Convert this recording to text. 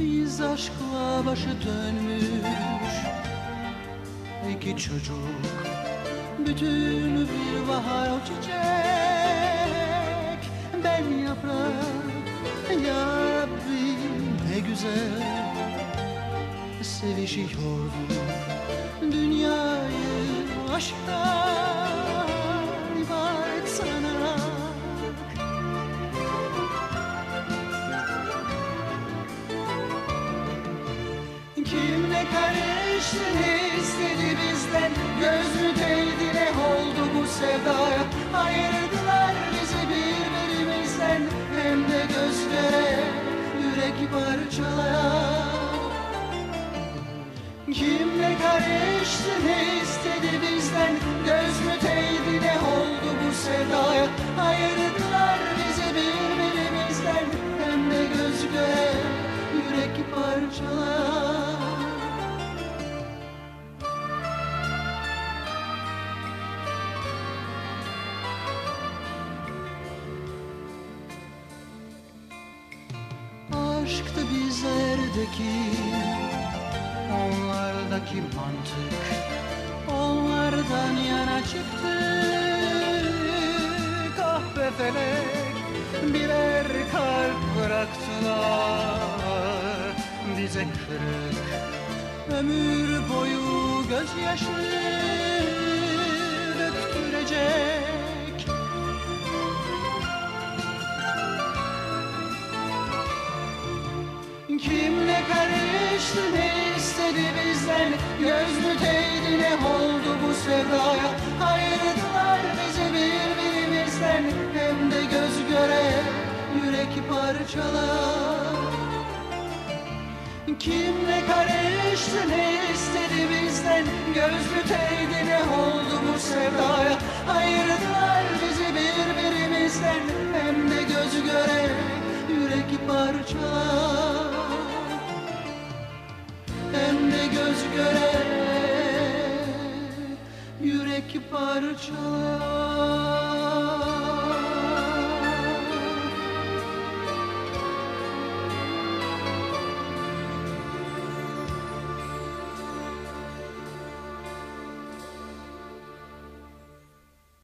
Biz aşkla başı dönmüş. İki çocuk Bütün bir bahar o çiçek. Ben yaprak Ya ne güzel. Sevişiyorduk Dünyayı aşktan ne istedi bizden Göz mü değdi ne oldu bu sevdaya? Ayırdılar bizi birbirimizden Hem de göz göre yürek parçalayan. Kim ne karıştı ne istedi Aşktı bizlerdeki. Onlardaki mantık Onlardan yana çıktı. Kahpe felek Birer kalp bıraktılar. Bize kırık Ömür boyu gözyaşı döktürecek Kim ne karıştı ne istedi bizden? Göz mü değdi ne oldu bu sevdaya? Ayırdılar bizi birbirimizden. Hem de göz göre yürek parçalar. Kim ne karıştı ne istedi bizden? Göz mü değdi ne oldu bu sevdaya? Ayırdılar bizi birbirimizden. Hem de göz göre yürek parçalar parçalar.